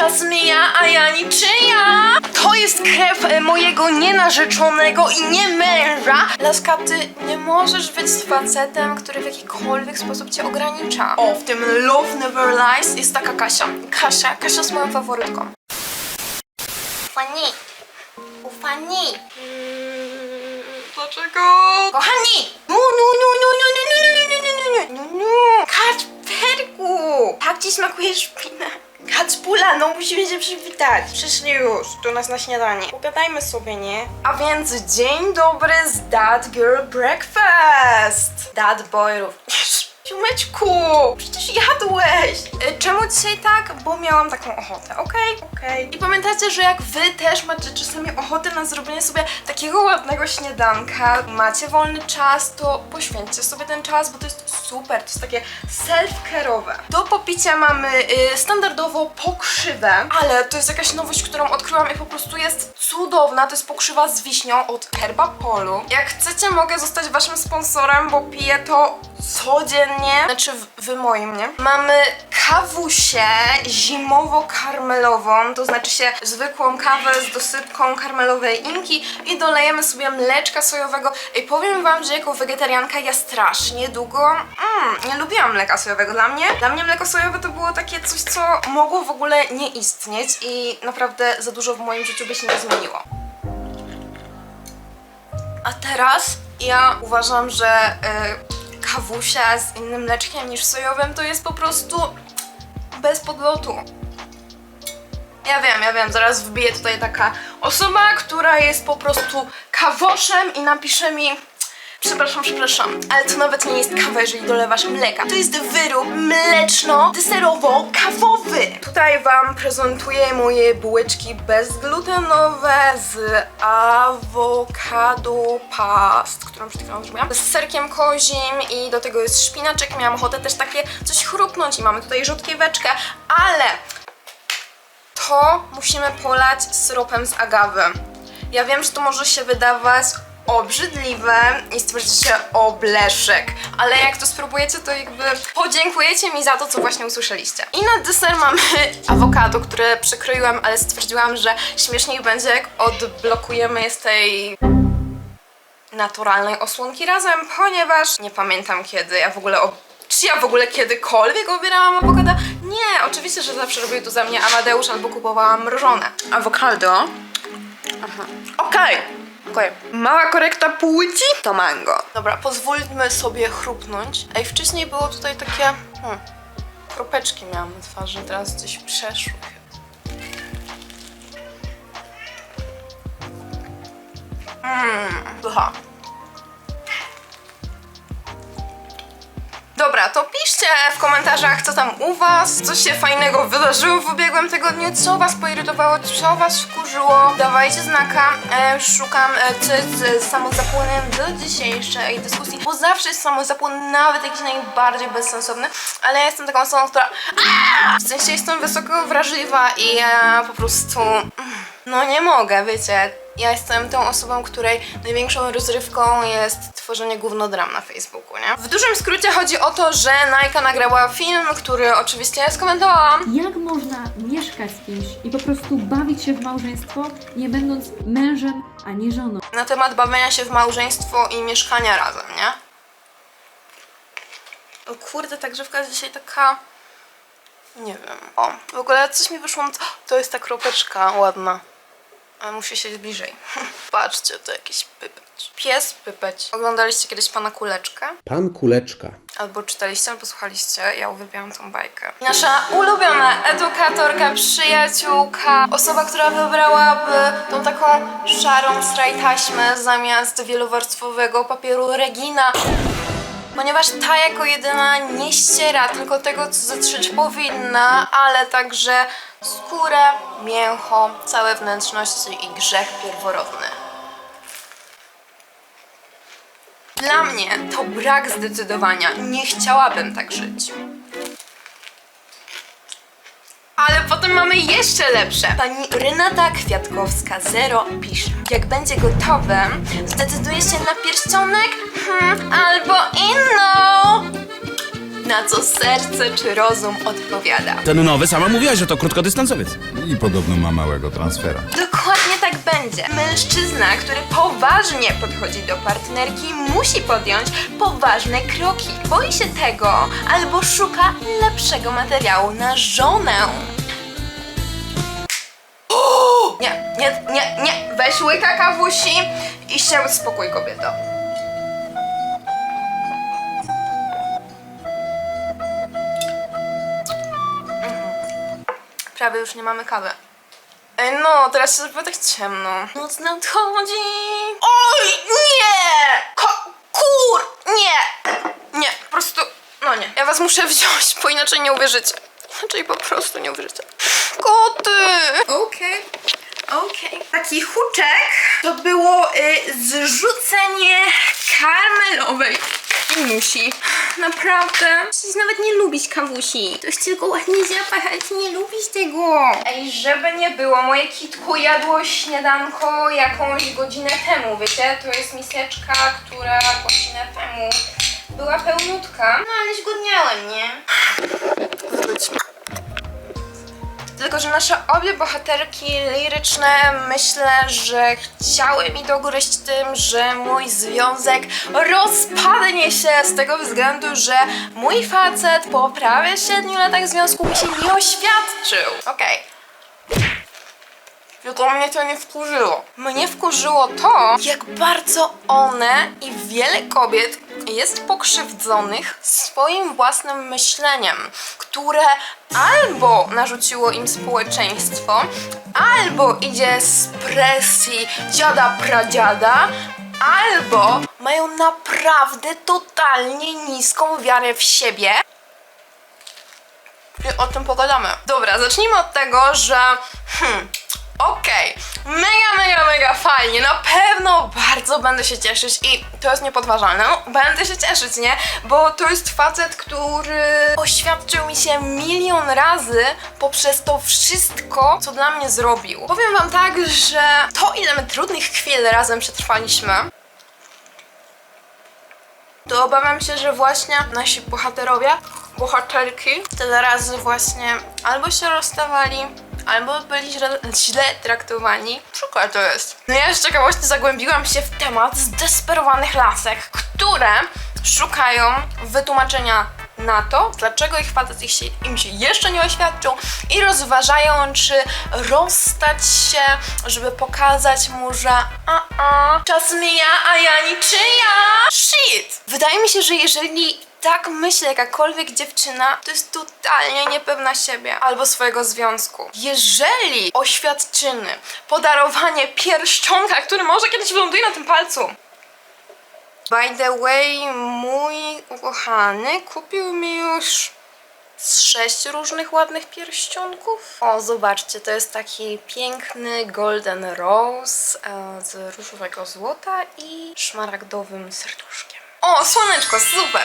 Czas mija, a ja niczyja. To jest krew e, mojego nienarzeczonego i nie męża. Laska, ty nie możesz być z facetem, który w jakikolwiek sposób cię ogranicza. O, w tym Love Never Lies jest taka Kasia. Kasia, Kasia jest moją faworytką. Fanny. Ufani. Dlaczego? Kochani! No, no, no, no, no, no, no, no, no, no, no, no, no. Kacperku! Tak ci smakuje szpinak. Kacpula, no musimy się przywitać. Przyszli już do nas na śniadanie. Pogadajmy sobie, nie? A więc dzień dobry z Dad Girl Breakfast. Dad Boy. Ciumeczku, przecież jadłeś! E, Czemu dzisiaj tak? Bo miałam taką ochotę, okej? Okej. I pamiętajcie, że jak wy też macie czasami ochotę na zrobienie sobie takiego ładnego śniadanka, macie wolny czas, to poświęćcie sobie ten czas, bo to jest super, to jest takie self-care'owe. Do popicia mamy y, standardowo pokrzywę, ale to jest jakaś nowość, którą odkryłam i po prostu jest cudowna. To jest pokrzywa z wiśnią od Herba Polu. Jak chcecie, mogę zostać waszym sponsorem, bo piję to codziennie. Znaczy w- wy moim, nie? Mamy kawusię zimowo-karmelową, to znaczy się zwykłą kawę z dosypką karmelowej inki i dolejemy sobie mleczka sojowego. I powiem wam, że jako wegetarianka ja strasznie długo mm, nie lubiłam mleka sojowego. Dla mnie, dla mnie mleko sojowe to było takie coś, co mogło w ogóle nie istnieć i naprawdę za dużo w moim życiu by się nie zmieniło. A teraz ja uważam, że y, kawusia z innym mleczkiem niż sojowym to jest po prostu bez podlotu. Ja wiem, ja wiem, zaraz wbije tutaj taka osoba, która jest po prostu kawoszem i napisze mi Przepraszam, przepraszam, ale to nawet nie jest kawa, jeżeli dolewasz mleka. To jest wyrób mleczno-deserowo-kawowy. Tutaj wam prezentuję moje bułeczki bezglutenowe z awokado past, którą przed chwilą zrobiłam. Z serkiem kozim i do tego jest szpinaczek. Miałam ochotę też takie coś chrupnąć i mamy tutaj rzutkieweczkę, ale to musimy polać syropem z agawy. Ja wiem, że to może się wydawać obrzydliwe i stworzycie obleszek, ale jak to spróbujecie, to jakby podziękujecie mi za to, co właśnie usłyszeliście. I na deser mamy awokado, które przekroiłam, ale stwierdziłam, że śmieszniej będzie, jak odblokujemy je z tej naturalnej osłonki razem, ponieważ nie pamiętam kiedy ja w ogóle ob- czy ja w ogóle kiedykolwiek obierałam awokado? Nie, oczywiście, że zawsze robił to za mnie Amadeusz albo kupowałam mrożone. Awokado. Aha. Okej. Okej. Mała korekta płci to mango. Dobra, pozwólmy sobie chrupnąć. Ej, wcześniej było tutaj takie... Hmm, kropeczki miałam na twarzy, teraz coś przeszło. Mmm, pycha. Dobra, to piszcie w komentarzach, co tam u was, co się fajnego wydarzyło w ubiegłym tygodniu, co was poirytowało, co was wkurzyło. Dawajcie znaka, e, szukam e, z samozapłonem do dzisiejszej dyskusji, bo zawsze jest samozapłon, nawet jakiś najbardziej bezsensowny, ale ja jestem taką osobą, która... Aaa! W sensie jestem wysoko wrażliwa i ja po prostu... No nie mogę, wiecie, ja jestem tą osobą, której największą rozrywką jest tworzenie gównodram na Facebooku, nie? W dużym skrócie chodzi o to, że Najka nagrała film, który oczywiście skomentowałam. Jak można mieszkać z kimś i po prostu bawić się w małżeństwo, nie będąc mężem ani żoną? Na temat bawienia się w małżeństwo i mieszkania razem, nie? O kurde, ta grzywka jest dzisiaj taka... Nie wiem. O, w ogóle coś mi wyszło... To jest ta kropeczka ładna. Ale musi się bliżej. Patrzcie, to jakiś pypeć. Pies pypeć. Oglądaliście kiedyś Pana Kuleczkę? Pan Kuleczka. Albo czytaliście, albo słuchaliście. Ja uwielbiam tą bajkę. Nasza ulubiona edukatorka, przyjaciółka, osoba, która wybrałaby tą taką szarą strajtaśmę zamiast wielowarstwowego papieru Regina. Ponieważ ta jako jedyna nie ściera tylko tego, co zetrzeć powinna, ale także skórę, mięcho, całe wnętrzności i grzech pierworodny. Dla mnie to brak zdecydowania. Nie chciałabym tak żyć. Ale potem mamy jeszcze lepsze. Pani Renata Kwiatkowska Zero pisze. Jak będzie gotowy, zdecyduje się na pierścionek hmm, albo inną. na co serce czy rozum odpowiada. Ten nowy, sama mówiłaś, że to krótkodystansowiec. I podobno ma małego transfera. Dokładnie Mężczyzna, który poważnie podchodzi do partnerki, musi podjąć poważne kroki. Boi się tego albo szuka lepszego materiału na żonę. Nie, nie, nie, nie. Weź łyka kawusi i się uspokój, kobieto. Prawie już nie mamy kawy. Ej, no, teraz się zrobiło tak ciemno. Noc nadchodzi. Oj, nie! Ko kur! Nie! Nie, po prostu, no nie. Ja was muszę wziąć, bo inaczej nie uwierzycie. Inaczej po prostu nie uwierzycie. Koty! Okej. Okej. Taki huczek to było y, zrzucenie karmelowej musi. Naprawdę. Przecież nawet nie lubić kawusi. To jest tylko ładnie zapachać, nie lubisz tego. Ej, żeby nie było, moje kitku jadło śniadanko jakąś godzinę temu, wiecie? To jest miseczka, która godzinę temu była pełniutka. No ale zgodniałem, nie? Tylko, że nasze obie bohaterki liryczne myślę, że chciały mi dogryźć tym, że mój związek rozpadnie się z tego względu, że mój facet po prawie 7 latach związku mi się nie oświadczył. Okej. Tylko mnie to nie wkurzyło. Mnie wkurzyło to, jak bardzo one i wiele kobiet jest pokrzywdzonych swoim własnym myśleniem, które albo narzuciło im społeczeństwo, albo idzie z presji dziada pradziada, albo mają naprawdę totalnie niską wiarę w siebie i o tym pogadamy. Dobra, zacznijmy od tego, że hmm, okej, mega, mega, mega fajnie, na pewno bardzo będę się cieszyć i to jest niepodważalne, no, będę się cieszyć, nie? Bo to jest facet, który oświadczył mi się milion razy poprzez to wszystko, co dla mnie zrobił. Powiem wam tak, że to ile my trudnych chwil razem przetrwaliśmy, to obawiam się, że właśnie nasi bohaterowie, bohaterki, tyle razy właśnie albo się rozstawali, albo byli źle, źle traktowani. Przykład to jest. No ja z ciekawości zagłębiłam się w temat zdesperowanych lasek, które szukają wytłumaczenia na to, dlaczego ich facet ich się, im się jeszcze nie oświadczył i rozważają, czy rozstać się, żeby pokazać mu, że a, a czas mija, a ja niczyja. Shit! Wydaje mi się, że jeżeli tak myśli jakakolwiek dziewczyna, to jest totalnie niepewna siebie albo swojego związku. Jeżeli oświadczyny, podarowanie pierścionka, który może kiedyś wyląduje na tym palcu, By the way, mój ukochany kupił mi już z sześć różnych ładnych pierścionków. O, zobaczcie, to jest taki piękny golden rose e, z różowego złota i szmaragdowym serduszkiem. O, słoneczko, super!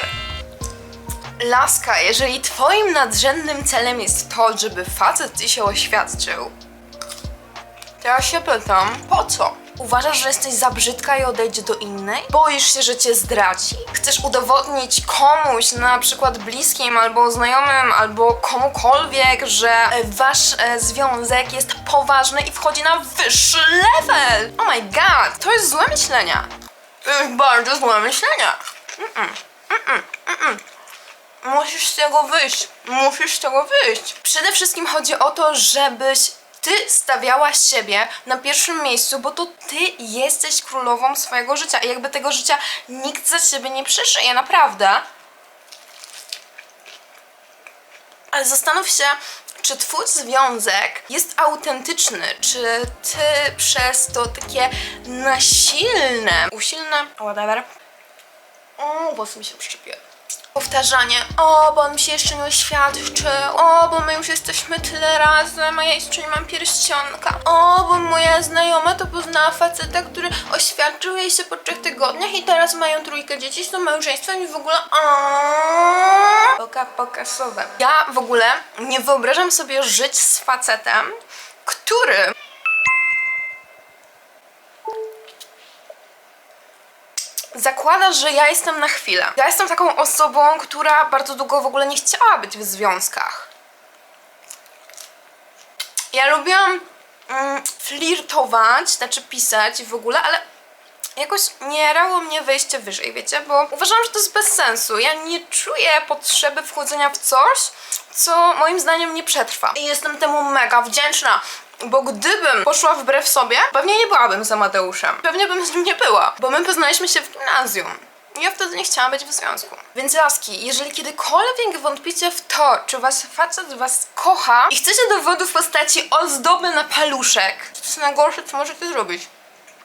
Laska, jeżeli twoim nadrzędnym celem jest to, żeby facet ci się oświadczył, to ja się pytam, po co? Uważasz, że jesteś za brzydka i odejdzie do innej? Boisz się, że cię zdradzi? Chcesz udowodnić komuś, na przykład bliskim, albo znajomym, albo komukolwiek, że e, wasz e, związek jest poważny i wchodzi na wyższy level! Oh my god, to jest złe myślenia. To jest bardzo złe myślenia. Mm-mm, mm-mm, mm-mm. Musisz z tego wyjść. Musisz z tego wyjść. Przede wszystkim chodzi o to, żebyś ty stawiałaś siebie na pierwszym miejscu, bo to ty jesteś królową swojego życia i jakby tego życia nikt za ciebie nie przeszyje, naprawdę. Ale zastanów się, czy twój związek jest autentyczny, czy ty przez to takie nasilne, usilne, whatever, o, włosy mi się przyczepiły. Powtarzanie, o, bo on mi się jeszcze nie oświadczył, o, bo my już jesteśmy tyle razem, a ja jeszcze nie mam pierścionka, o, bo moja znajoma to poznała faceta, który oświadczył jej się po trzech tygodniach i teraz mają trójkę dzieci, są małżeństwem i w ogóle o, Poka pokasowe. Ja w ogóle nie wyobrażam sobie żyć z facetem, który zakłada, że ja jestem na chwilę. Ja jestem taką osobą, która bardzo długo w ogóle nie chciała być w związkach. Ja lubiłam mm, flirtować, znaczy pisać w ogóle, ale jakoś nie jarało mnie wejście wyżej, wiecie? Bo uważam, że to jest bez sensu. Ja nie czuję potrzeby wchodzenia w coś, co moim zdaniem nie przetrwa. I jestem temu mega wdzięczna. Bo gdybym poszła wbrew sobie, pewnie nie byłabym z Amadeuszem. Pewnie bym z nim nie była, bo my poznaliśmy się w gimnazjum. Ja wtedy nie chciałam być w związku. Więc laski, jeżeli kiedykolwiek wątpicie w to, czy was facet was kocha i chcecie dowodu w postaci ozdoby na paluszek, to jest najgorsze, co możecie zrobić.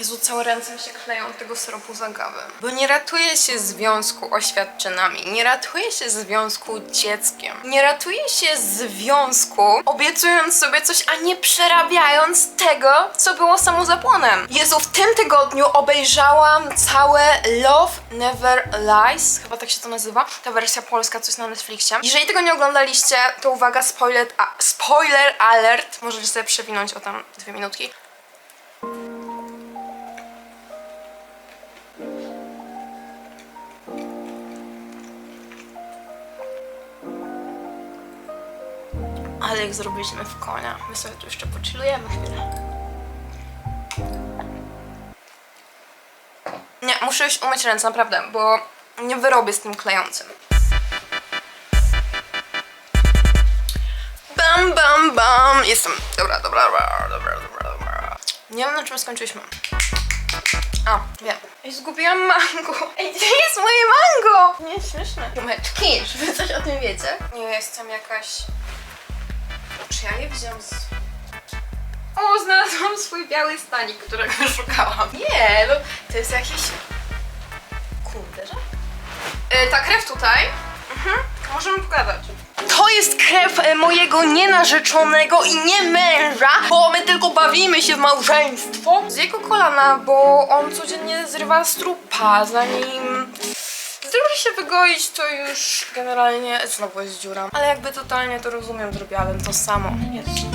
Jezu, całe ręce mi się kleją od tego syropu z agawy. Bo nie ratuje się związku oświadczynami, nie ratuje się związku dzieckiem, nie ratuje się związku obiecując sobie coś, a nie przerabiając tego, co było samozapłonem. Jezu, w tym tygodniu obejrzałam całe Love Never Lies, chyba tak się to nazywa, ta wersja polska, coś na Netflixie. Jeżeli tego nie oglądaliście, to uwaga, spoiler, a, spoiler alert, możecie sobie przewinąć o tam dwie minutki. Ale jak zrobiliśmy w konia, my sobie tu jeszcze pochillujemy chwilę. Nie, muszę już umyć ręce, naprawdę, bo nie wyrobię z tym klejącym. Bam, bam, bam. Jestem. Dobra, dobra, dobra, dobra, dobra, dobra. Nie wiem na czym skończyliśmy. A, wiem. Ej, zgubiłam mango. Ej, gdzie jest moje mango? Nie, śmieszne. Rumeczki, czy wy coś o tym wiecie? Nie, jestem jakaś... Czy ja je wziąłam z... O, znalazłam swój biały stanik, którego szukałam. Nie, no to jest jakiś... Kurde, że? Yy, ta krew tutaj. Mhm, możemy pogadać. To jest krew e, mojego nienarzeczonego i nie męża, bo my tylko bawimy się w małżeństwo. Z jego kolana, bo on codziennie zrywa strupa, zanim zdąży się wygoić, to już generalnie znowu jest dziura. Ale jakby totalnie to rozumiem, zrobiłabym to samo. Jezu.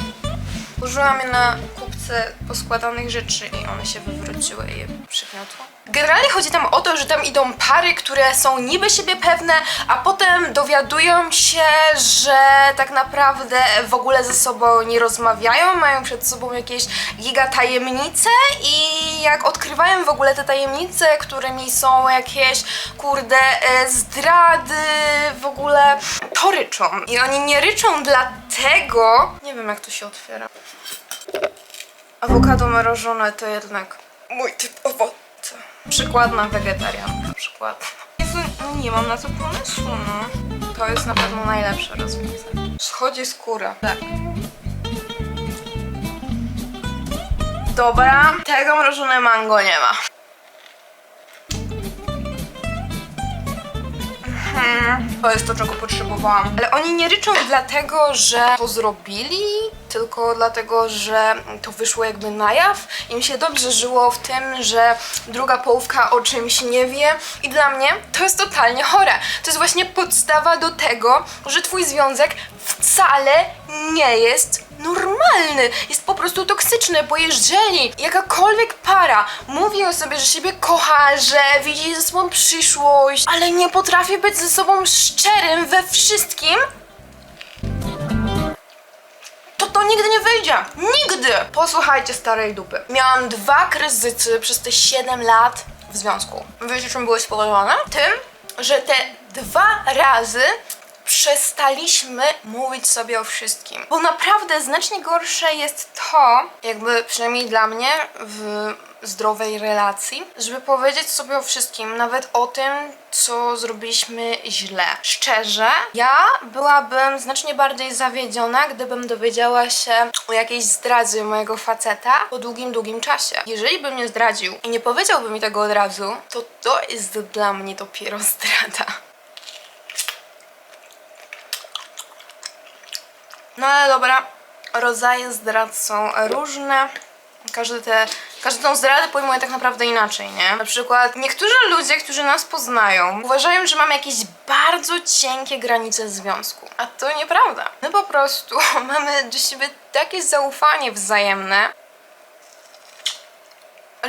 Użyłam je na kupce poskładanych rzeczy i one się wywróciły i je przygniotło. Generalnie chodzi tam o to, że tam idą pary, które są niby siebie pewne, a potem dowiadują się, że tak naprawdę w ogóle ze sobą nie rozmawiają, mają przed sobą jakieś giga tajemnice i jak odkrywają w ogóle te tajemnice, którymi są jakieś kurde e, zdrady, w ogóle to ryczą. I oni nie ryczą dlatego, nie wiem jak to się otwiera. Awokado mrożone to jednak mój typ owocu. Przykładna wegetarianka, przykładna. Jezu, no nie mam na to pomysłu, no. To jest na pewno najlepsze rozwiązanie. Schodzi skóra. Tak. Dobra, tego mrożone mango nie ma. Mhm, To jest to, czego potrzebowałam. Ale oni nie ryczą dlatego, że to zrobili, tylko dlatego, że to wyszło jakby na jaw. Im się dobrze żyło w tym, że druga połówka o czymś nie wie. I dla mnie to jest totalnie chore. To jest właśnie podstawa do tego, że twój związek wcale nie jest normalny. Jest po prostu toksyczny, bo jeżeli jakakolwiek para mówi o sobie, że siebie kocha, że widzi ze sobą przyszłość, ale nie potrafi być ze sobą szczerym we wszystkim, to nigdy nie wyjdzie. Nigdy! Posłuchajcie starej dupy. Miałam dwa kryzysy przez te 7 lat w związku. Wiecie, czym były spowodowane? Tym, że te dwa razy przestaliśmy mówić sobie o wszystkim. Bo naprawdę znacznie gorsze jest to, jakby przynajmniej dla mnie w zdrowej relacji, żeby powiedzieć sobie o wszystkim, nawet o tym, co zrobiliśmy źle. Szczerze, ja byłabym znacznie bardziej zawiedziona, gdybym dowiedziała się o jakiejś zdradzie mojego faceta po długim, długim czasie. Jeżeli by mnie zdradził i nie powiedziałby mi tego od razu, to to jest dla mnie dopiero zdrada. No ale dobra, rodzaje zdrad są różne. Każdy te, każdą zdradę pojmuje tak naprawdę inaczej, nie? Na przykład niektórzy ludzie, którzy nas poznają, uważają, że mamy jakieś bardzo cienkie granice związku. A to nieprawda. My po prostu mamy do siebie takie zaufanie wzajemne,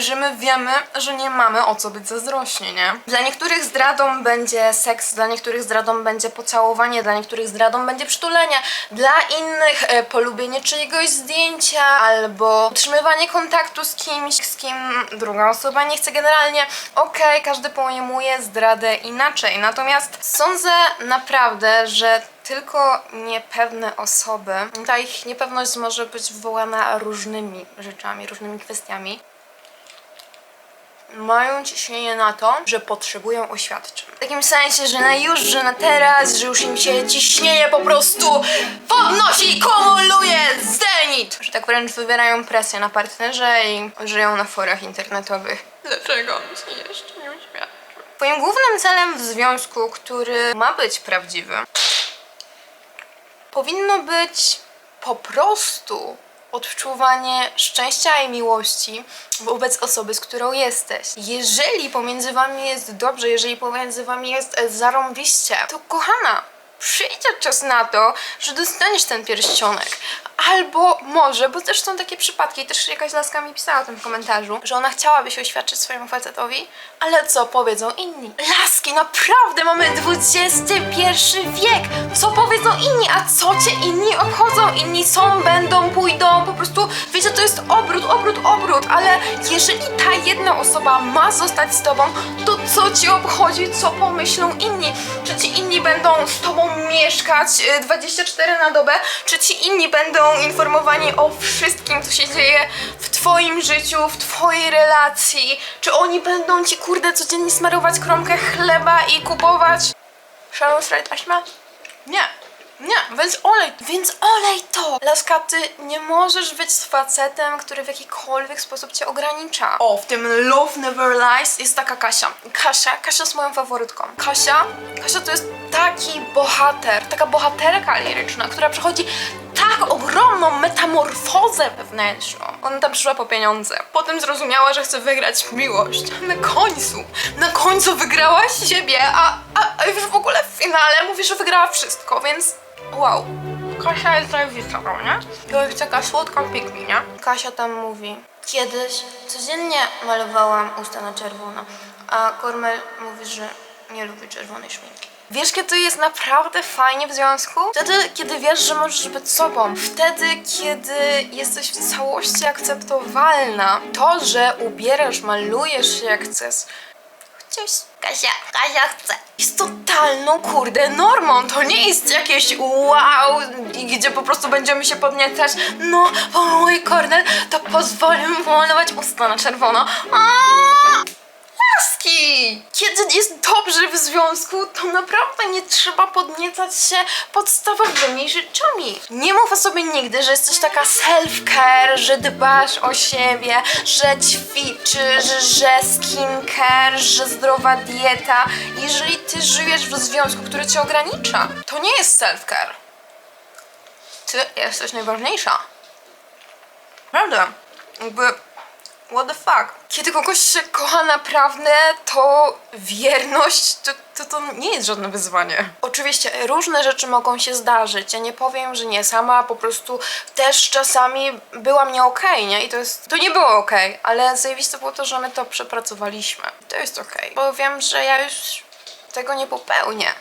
że my wiemy, że nie mamy o co być zazdrośni, nie? Dla niektórych zdradą będzie seks, dla niektórych zdradą będzie pocałowanie, dla niektórych zdradą będzie przytulenie, dla innych e, polubienie czyjegoś zdjęcia albo utrzymywanie kontaktu z kimś, z kim druga osoba nie chce generalnie. Okej, każdy pojmuje zdradę inaczej, natomiast sądzę naprawdę, że tylko niepewne osoby, ta ich niepewność może być wywołana różnymi rzeczami, różnymi kwestiami mają ciśnienie na to, że potrzebują oświadczeń. W takim sensie, że na już, że na teraz, że już im się ciśnienie po prostu podnosi i kumuluje zenit! Że tak wręcz wywierają presję na partnerze i żyją na forach internetowych. Dlaczego on się jeszcze nie oświadczył? Twoim głównym celem w związku, który ma być prawdziwy, powinno być po prostu odczuwanie szczęścia i miłości wobec osoby, z którą jesteś. Jeżeli pomiędzy wami jest dobrze, jeżeli pomiędzy wami jest zarąbiście, to kochana, przyjdzie czas na to, że dostaniesz ten pierścionek. Albo może, bo też są takie przypadki, też jakaś laska mi pisała w tym komentarzu, że ona chciałaby się oświadczyć swojemu facetowi, ale co powiedzą inni? Laski, naprawdę mamy XXI wiek! Co powiedzą inni? A co cię inni obchodzą? Inni są, będą, pójdą, po prostu, wiecie, to jest obrót, obrót, obrót, ale jeżeli ta jedna osoba ma zostać z tobą, to co ci obchodzi, co pomyślą inni? Czy ci inni będą z tobą mieszkać y, 24 na dobę? Czy ci inni będą informowani o wszystkim, co się dzieje w twoim życiu, w twojej relacji? Czy oni będą ci, kurde, codziennie smarować kromkę chleba i kupować szalą straj taśmę? Nie. Nie, więc olej, więc olej to! Laska, ty nie możesz być z facetem, który w jakikolwiek sposób cię ogranicza. O, w tym Love Never Lies jest taka Kasia. Kasia, Kasia jest moją faworytką. Kasia, Kasia to jest taki bohater, taka bohaterka liryczna, która przechodzi tak ogromną metamorfozę wewnętrzną. Ona tam przyszła po pieniądze. Potem zrozumiała, że chce wygrać miłość. Na końcu, na końcu wygrałaś siebie, a, a, a już w ogóle w finale mówi, że wygrała wszystko, więc wow. Kasia jest zajebista, nie? To jest taka słodka pikmi, nie? Kasia tam mówi, kiedyś codziennie malowałam usta na czerwono, a Kormel mówi, że nie lubi czerwonej szminki. Wiesz, kiedy to jest naprawdę fajnie w związku? Wtedy, kiedy wiesz, że możesz być sobą. Wtedy, kiedy jesteś w całości akceptowalna. To, że ubierasz, malujesz się jak chcesz. Kasia, Kasia chce. Jest totalną, kurde, normą. To nie jest jakieś wow, gdzie po prostu będziemy się podniecać. No, bo mój kornel to pozwoli mi pomalować usta na czerwono. Aaaa! Laski! Kiedy jest dobrze w związku, to naprawdę nie trzeba podniecać się podstawowymi rzeczami. Nie mów o sobie nigdy, że jesteś taka self-care, że dbasz o siebie, że ćwiczysz, że skincare, że zdrowa dieta. Jeżeli ty żyjesz w związku, który cię ogranicza, to nie jest self-care. Ty jesteś najważniejsza. Prawda? Jakby What the fuck? Kiedy kogoś się kocha naprawdę, to wierność to, to, to nie jest żadne wyzwanie. Oczywiście różne rzeczy mogą się zdarzyć. Ja nie powiem, że nie. Sama po prostu też czasami byłam nie okej, nie? I to jest. To nie było okej, ale zajebiste było to, że my to przepracowaliśmy. To jest okej. Bo wiem, że ja już tego nie popełnię.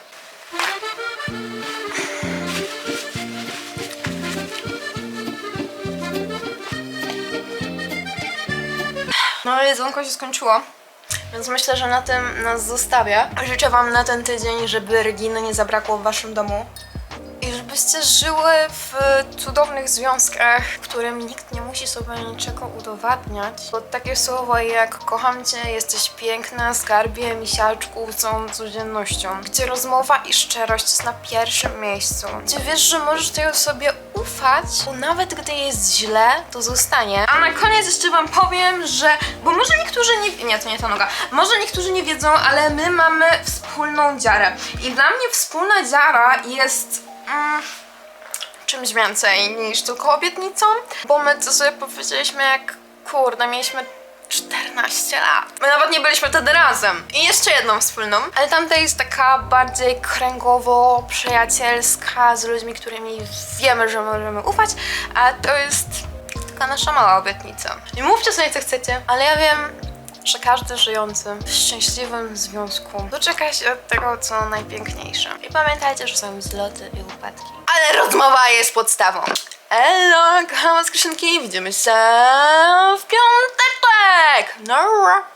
No ale jedzonko się skończyło. Więc myślę, że na tym nas zostawię. Życzę Wam na ten tydzień, żeby Reginy nie zabrakło w Waszym domu. I żebyście żyły w cudownych związkach, w którym nikt nie musi sobie niczego udowadniać. Bo takie słowa jak kocham Cię, jesteś piękna, skarbie, misiaczku są codziennością. Gdzie rozmowa i szczerość jest na pierwszym miejscu. Gdzie wiesz, że możesz tej osobie ufać, bo nawet gdy jest źle, to zostanie. A na koniec jeszcze Wam powiem, że, bo może niektórzy nie, nie, to nie ta noga, może niektórzy nie wiedzą, ale my mamy wspólną dziarę. I dla mnie wspólna dziara jest mm, czymś więcej niż tylko obietnicą, bo my to sobie powiedzieliśmy jak, kurde, mieliśmy 14 lat. My nawet nie byliśmy wtedy razem. I jeszcze jedną wspólną, ale tamta jest taka bardziej kręgowo-przyjacielska z ludźmi, którymi wiemy, że możemy ufać, a to jest taka nasza mała obietnica. Nie mówcie sobie co chcecie, ale ja wiem, że każdy żyjący w szczęśliwym związku doczeka się od tego, co najpiękniejsze. I pamiętajcie, że są zloty i upadki. Ale rozmowa jest podstawą. Elo, kocham was, Kryszynki. Widzimy się w piątek! Nara!